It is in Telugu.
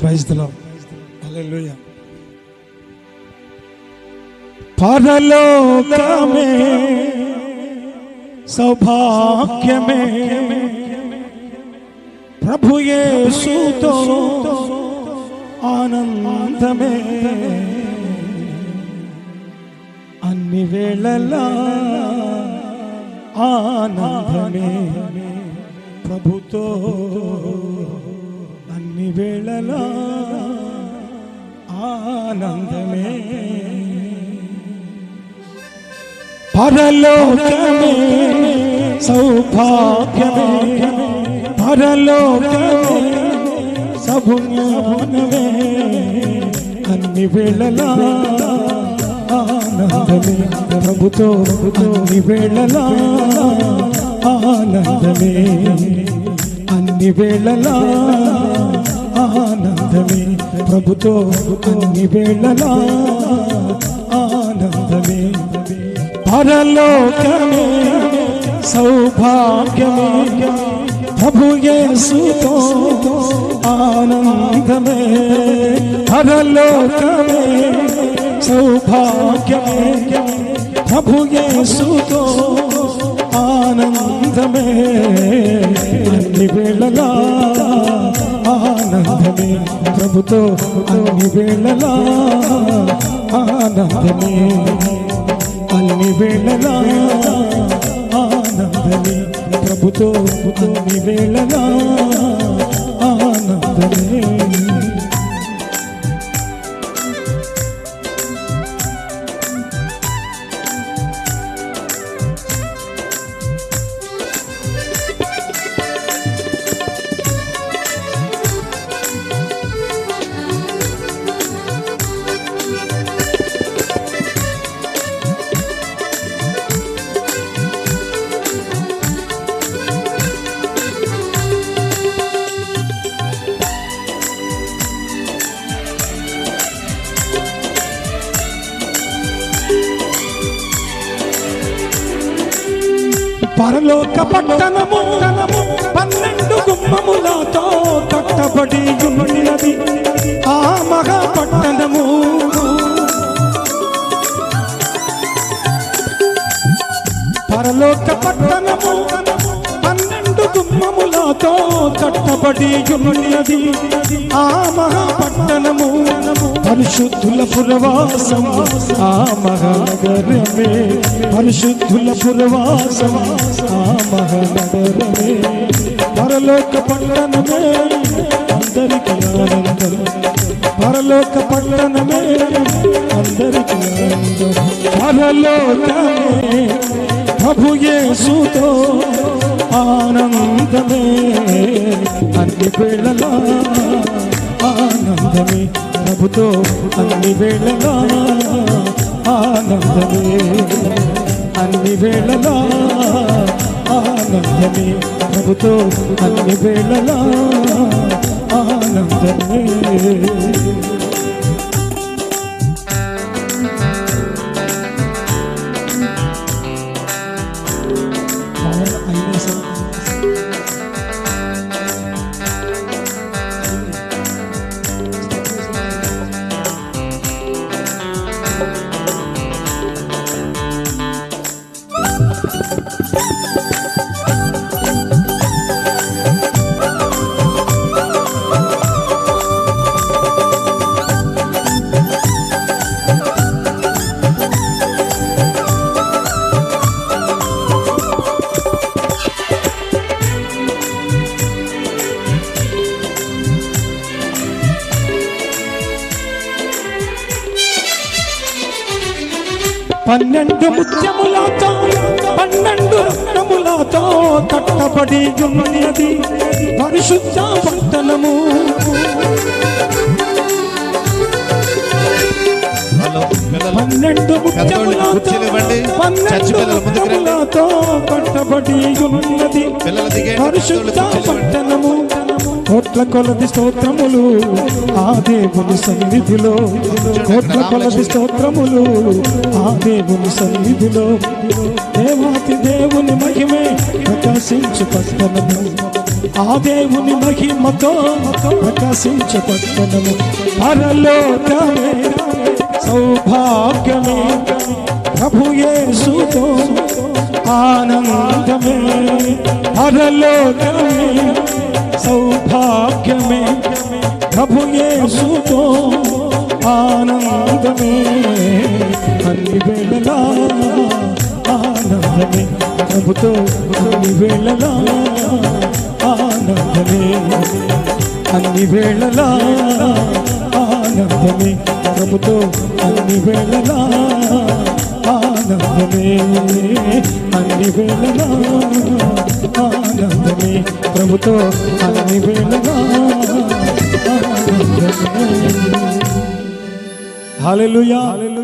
ప్రైజ్ హల్లెలూయా. పరలోకమే సౌభాగ్యమే. ప్రభు యేసుతో ఆనందమే. అన్ని వేళలా ఆనందమే. ప్రభుతో వేళలా ఆనందమే. పరలోకమే సౌభాగ్యమే. పరలోకమే సభుజ్ఞానమే అన్ని వేళలా ఆనందమే. ప్రభుతో అన్ని వేళలా ఆనందమే. అన్ని వేళలా ప్రభుతో అన్ని వేళలా ఆనందమే. పరలోకమే సౌభాగ్యమే. ప్రభు యేసుతో ఆనందమే. పరలోకమే సౌభాగ్యమే. ప్రభు యేసుతో ఆనందమే అన్ని వేళలా ఆనందమే. ప్రభుతో అన్ని వేళలా ఆనందమే. అన్ని వేళలా ఆనందమే. ప్రభుతో అన్ని వేళలా పరలోక పట్టణము పన్నెండు గుమ్మములతో కట్టబడి ఉన్నది. ఆ మహా పట్టణము. పరలోక పట్టణము పన్నెండు కట్టబడి ఉన్నది. ఆ మహాపట్టణము పరిశుద్ధుల పురవాసం ఆ మహానగరమే పరిశుద్ధుల పురవాసం ఆ మహానగరమే పరలోక పట్టణమే అందరికి ఆనందం. పరలోక పట్టణమే అందరికి ఆనందం. పరలోకమే ప్రభు యేసుతో ఆనందమే అన్ని వేళలా ఆనందమే. ప్రభుతో అన్ని వేళలా ఆనందమే. అన్ని వేళలా ఆనందమే. ప్రభుతో అన్ని వేళలా ఆనందమే. పన్నెండు ముత్యములతో పన్నెండు రత్నములతో కట్టబడి ఉన్నది పరిశుద్ధ పట్టణము. పన్నెండు పన్నెండు కట్టబడి ఉన్నది పరిశుద్ధ. పట్టణము. కోట్ల కొలది స్తోత్రములు ఆ దేవుని సన్నిధిలో. కోట్ల కొలది స్తోత్రములు ఆ దేవుని సన్నిధిలో. దేవాతి దేవుని మహిమే ప్రకాశించు పట్టణము. ఆ దేవుని మహిమతో ప్రకాశించు పట్టణము. పరలోకమే సౌభాగ్యమే. ప్రభు యేసుతో ఆనందమే. పరలోకమే సౌభాగ్యమే. ప్రభు యేసుతో ఆనందమే. అన్ని వేళలా ఆనందమే. ప్రభుతో అన్ని వేళలా ఆనందమే. అన్ని వేళలా ఆనందమే. ప్రభుతో అన్ని వేళలా ఆనందమే. అన్ని వేళలా ఆనందమే ప్రభుతో వేళలా ఆనందమే హల్లెలూయా రెండు